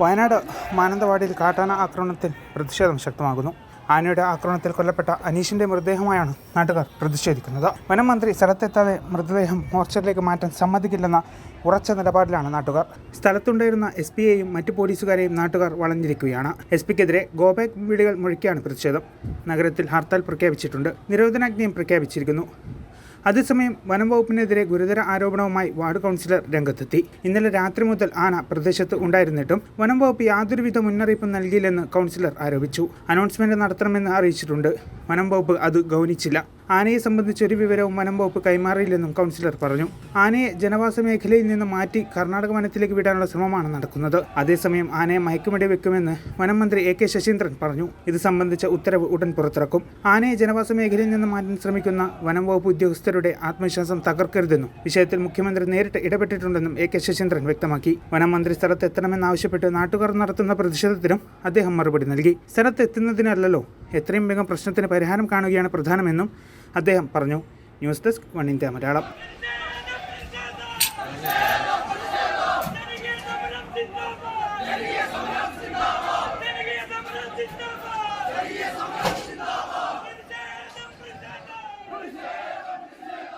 വയനാട് മാനന്തവാടിയിൽ കാട്ടാന ആക്രമണത്തിൽ പ്രതിഷേധം ശക്തമാകുന്നു. ആനയുടെ ആക്രമണത്തിൽ കൊല്ലപ്പെട്ട അനീഷിന്റെ മൃതദേഹമായാണ് നാട്ടുകാർ പ്രതിഷേധിക്കുന്നത്. വനം മന്ത്രി സ്ഥലത്തെത്താതെ മൃതദേഹം മോർച്ചറിലേക്ക് മാറ്റാൻ സമ്മതിക്കില്ലെന്ന ഉറച്ച നിലപാടിലാണ് നാട്ടുകാർ. സ്ഥലത്തുണ്ടായിരുന്ന എസ് പിയെയും മറ്റു പോലീസുകാരെയും നാട്ടുകാർ വളഞ്ഞിരിക്കുകയാണ്. എസ് പിക്കെതിരെ ഗോബാക് വീടുകൾ മുഴുക്കിയാണ് പ്രതിഷേധം. നഗരത്തിൽ ഹർത്താൽ പ്രഖ്യാപിച്ചിട്ടുണ്ട്. നിരോധനാജ്ഞയും പ്രഖ്യാപിച്ചിരിക്കുന്നു. അതേസമയം വനം വകുപ്പിനെതിരെ ഗുരുതര ആരോപണവുമായി വാർഡ് കൗൺസിലർ രംഗത്തെത്തി. ഇന്നലെ രാത്രി മുതൽ ആന പ്രദേശത്ത് ഉണ്ടായിരുന്നിട്ടും വനം വകുപ്പ് യാതൊരുവിധ മുന്നറിയിപ്പും നൽകിയില്ലെന്ന് കൗൺസിലർ ആരോപിച്ചു. അനൗൺസ്മെന്റ് നടത്തണമെന്ന് അറിയിച്ചിട്ടുണ്ട്. വനം വകുപ്പ് അത് ഗൗനിച്ചില്ല. ആനയെ സംബന്ധിച്ച് ഒരു വിവരവും വനം വകുപ്പ് കൈമാറിയില്ലെന്നും കൗൺസിലർ പറഞ്ഞു. ആനയെ ജനവാസ മേഖലയിൽ നിന്ന് മാറ്റി കർണാടക വനത്തിലേക്ക് വിടാനുള്ള ശ്രമമാണ് നടക്കുന്നത്. അതേസമയം ആനയെ മയക്കുമിടി വെക്കുമെന്ന് വനം മന്ത്രി എ കെ ശശീന്ദ്രൻ പറഞ്ഞു. ഇത് സംബന്ധിച്ച ഉത്തരവ് ഉടൻ പുറത്തിറക്കും. ആനയെ ജനവാസ മേഖലയിൽ നിന്ന് മാറ്റാൻ ശ്രമിക്കുന്ന വനം വകുപ്പ് ഉദ്യോഗസ്ഥരുടെ ആത്മവിശ്വാസം തകർക്കരുതെന്നും വിഷയത്തിൽ മുഖ്യമന്ത്രി നേരിട്ട് ഇടപെട്ടിട്ടുണ്ടെന്നും എ കെ ശശീന്ദ്രൻ വ്യക്തമാക്കി. വനം മന്ത്രി സ്ഥലത്ത് എത്തണമെന്നാവശ്യപ്പെട്ട് നാട്ടുകാർ നടത്തുന്ന പ്രതിഷേധത്തിനും അദ്ദേഹം മറുപടി നൽകി. സ്ഥലത്ത് എത്തുന്നതിനല്ലല്ലോ എത്രയും വേഗം പ്രശ്നത്തിന് പരിഹാരം കാണുകയാണ് പ്രധാനമെന്നും അദ്ദേഹം പറഞ്ഞു. News desk one India Malayalam.